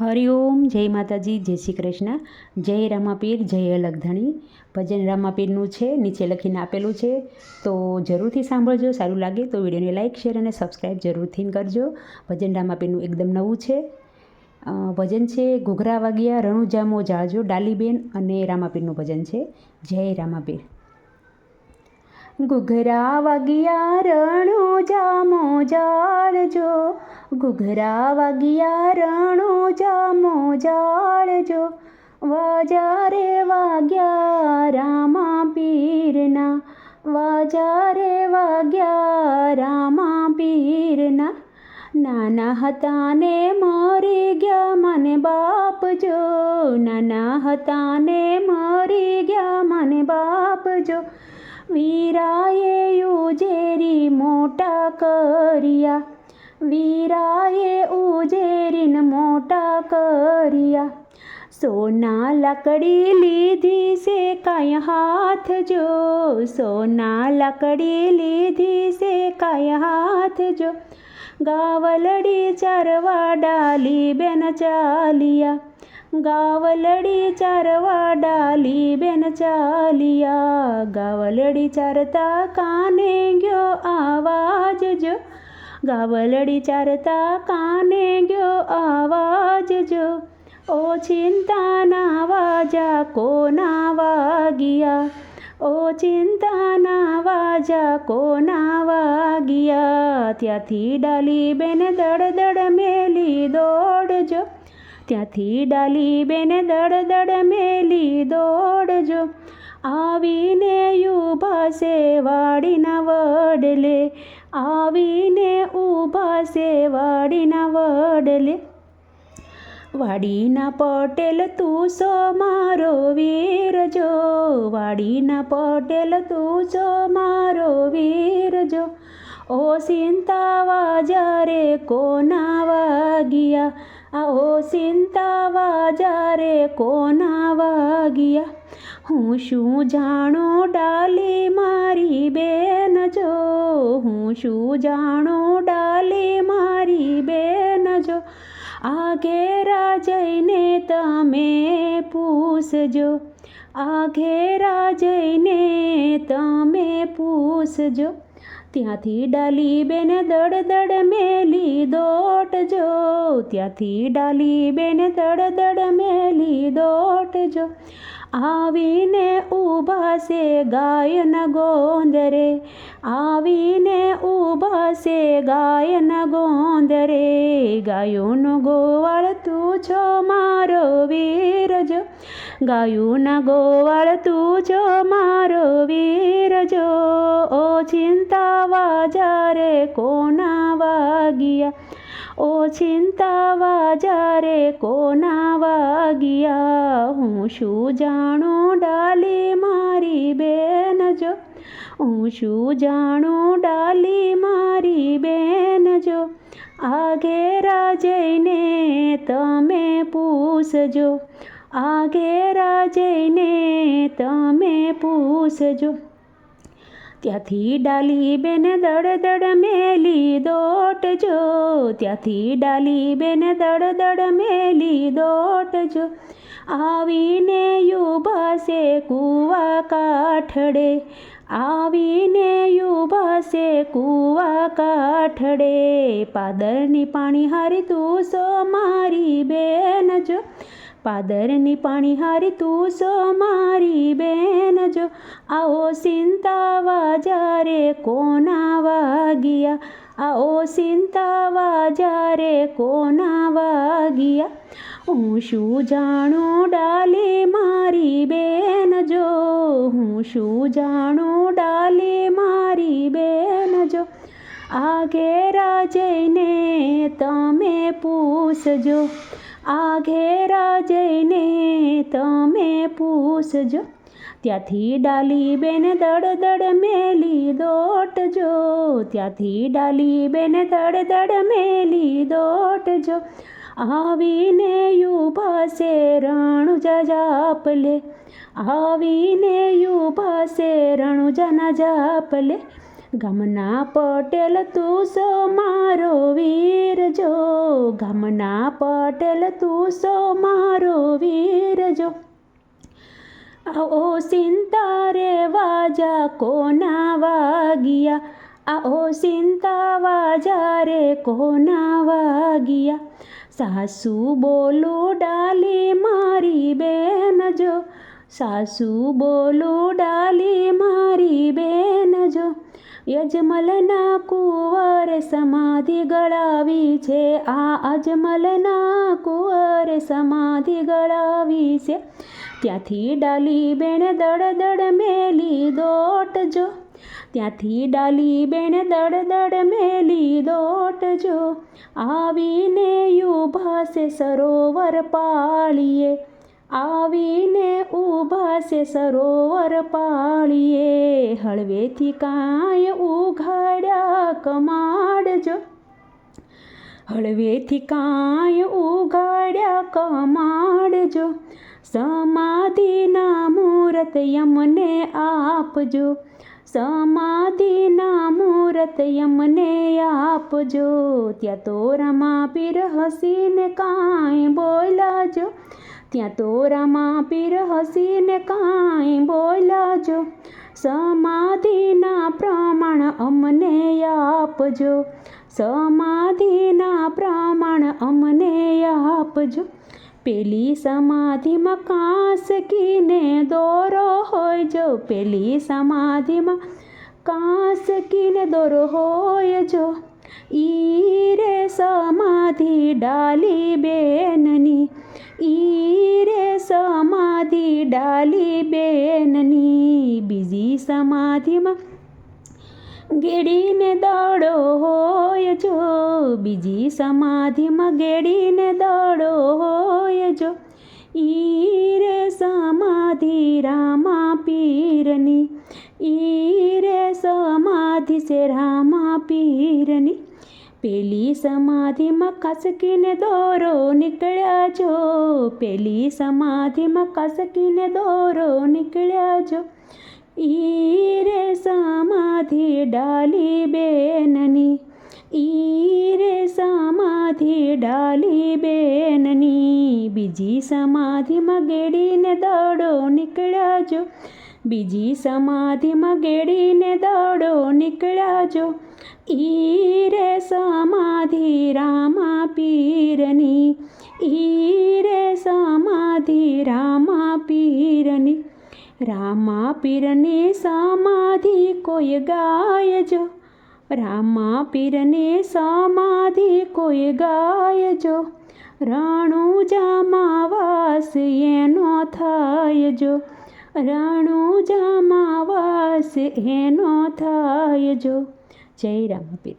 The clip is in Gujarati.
હરિઓમ જય માતાજી, જય શ્રી કૃષ્ણ, જય રામાપીર, જય અલગધણી. ભજન રામાપીરનું છે, નીચે લખીને આપેલું છે. તો જરૂરથી સાંભળજો, સારું લાગે તો વિડીયોને લાઇક શેર અને સબસ્ક્રાઈબ જરૂરથી કરજો. ભજન રામાપીરનું એકદમ નવું છે. ભજન છે ઘૂઘરા વાગ્યા, રણુજામો જાળજો ડાલીબેન અને રામાપીરનું ભજન છે. જય રામાપીર. ઘૂઘરા વાગ્યા રણો જામો જાળજો. ઘૂઘરા વાગ્યા રણો જામો જાળજો. વાજા રે વાગ્યા રામા પીરના વાજા રે વાગ્યા રામા પીરના નાના હતા ને મરી ગયા મને બાપ જો નાના હતા ને મરી ગયા મને બાપ જો વીરાએ યુજેરી મોટા કર્યા. વીરાએ ઉજેરીન મોટા કર્યા. સોના લકડી લીધી છે, કાંઈ હાથ જો. સોના લકડી લીધી છે, કાંઈ હાથ જો. ગાવલડી ચરવા ડાલી બેન ચાલિયા. ગાવલડી ચરવા ડાલી બેન ચાલિયા. ગાવલડી ચરતા કાને ગયો આવાજ જો. ગાવલડી ચારતા કાને ગયો આવાજ જો? ઓ ચિંતાના વાજા કોના વાગ્યા? ઓ ચિંતાના વાજા કોના વાગ્યા? ત્યાંથી ડાલી બેન દડ દડ મેલી દોડજો. ત્યાંથી ડાલી બેન દડ દડ મેલી દોડજો. આવીને યુ છે વાડીના વડલે આવીને ઊભા છે વાડીના વડલે. વાડીના પટેલ, તું સો મારો વીર જો. વાડીના પટેલ, તું સો મારો વીર જો. ઓ સિંતા વાજા રે કોના વાગ્યા? આ ઓ ચિંતા વાજા રે કોના વાગિયા? હું શું જાણો ડાલી મારી બેન જો? હું શું જાણો ડાલી મારી બેન જો? આ ઘેરા જઈને તમે પૂછજો. આ ઘેરા જઈને તમે પૂછજો. ત્યાંથી ડાલી બેન દડ દડ મેલી દોટ જો. ત્યાંથી ડાલી બેન દડ દડ મેલી દોટ જો. આવીને ઊભા છે ગાયન ગોંદરે. આવીને ઊભા છે ગાયન ગોંદરે. ગાયોનું ગોવાળ તું છો મારો વીર જો ગાયુના ગોવાળ તું જો મારો વીર જો. ઓ ચિંતા વાજા રે કોના વાગ્યા. ઓ ચિંતા વાજા રે કોના વાગ્યા. હું શું જાણું ડાલી મારી બેન જો. હું શું જાણું ડાલી મારી બેન જો. આ ઘેરા જઈને તમે પૂછજો. આ ઘેરા જઈને તમે પૂછજો. ત્યાંથી ડાલી બેન દડ દડ મેલી દોટજો. ત્યાંથી ડાલી બેન દડ દડ મેલી દોટજો. આવીને યુભાસે કૂવા કાઠડે. આવીને યુભાસે કૂવા કાઠડે. પાદરની પાણી હારી તું સો મારી બેન જો પાદરની પાણી હારી તું સો મારી બેન જો. આવો ચિંતાવા જ્યારે કોના વાગ્યા? આવો ચિંતાવા જારે કોના વાગ્યા? હું શું જાણું ડાલી મારી બેન જો? હું શું જાણું ડાલી મારી બેન જો? આ ઘેરા જઈને તમે પૂછજો. આ ઘેરા જઈને તમે પૂછજો. ત્યાંથી ડાલી બેન દડ દડ મેલી દોટજો. ત્યાંથી ડાલી બેન દડ દડ મેલી દોટજો. આવીને ઊભા છે રણુજા જાપલે. આવીને ઊભા છે રણુજાના જાપલે. ગામના પટેલ તું સો મારો વીર જો. ગામના પટેલ તું સો મારો વીર જો. આવો ચિંતા રે વાજા કોના વાગ્યા. આવો ચિંતા વાજા રે કોના વાગ્યા. સાસુ બોલો ડાલી મારી બેન જો. સાસુ બોલો ડાલી મારી બેન યજમલના કુંવર સમાધિ ગળાવી છે. આ અજમલના કુંવર સમાધિ ગળાવી છે. ત્યાંથી ડાલી બેણે દડ દડ મેલી દોટજો ત્યાંથી ડાલી બેણે દડ દડ મેલી દોટજો આવીને યુ ભાસે સરોવર પાળીએ. આવીને ઊભા છે સરોવર પાળીએ. હળવેથી કાંઈ ઉઘાડ્યા કમાડજો હળવેથી કાંઈ ઉઘાડ્યા કમાડજો સમાધિના મૂરત યમને આપજો. સમાધિના મૂરત યમને આપજો. ત્યાં તો રમા પીર હસીને કાંઈ બોલાજો. ત્યાં તો રમા પીર હસીને કાંઈ બોલાજો. સમાધિના પ્રમાણ અમને આપજો. સમાધિના પ્રમાણ અમને આપજો. પેલી સમાધિમાં કાંસ કીને દોરો હોય જો પેલી સમાધિમાં કાંસ કીને દોરો હોય જો ઈ રે સમાધિ ડાલી બેનની. ઈ સમાધિ ડાલી બેનની. બીજી સમાધિમાં ગેડીને દડો હોય જો. બીજી સમાધિમાં ગેડીને દડો હોય જો. ઈરે સમાધિ રામા પીરની. ઈરે સમાધિ છે રામા પીરની. પેલી સમાધિમાં કસકીને દોરો નીકળ્યા જો પેલી સમાધિમાં કસકીને દોરો નીકળ્યા જો ઈ રે સમાધિ ડાલી બેનની ઈ રે સમાધિ ડાલી બેનની. બીજી સમાધિમાં ગેડીને દડો નીકળ્યા જો બીજી સમાધિમાં ગેડીને દડો નીકળ્યા જો ઈ પીરની સમાધિ કોઈ ગાયજો રામા પીરની સમાધિ કોઈ ગાયજો રણુજામાં વાસ એનો થાય જો. રણુજામાં વાસ એનો થાય જો. જય રામપીર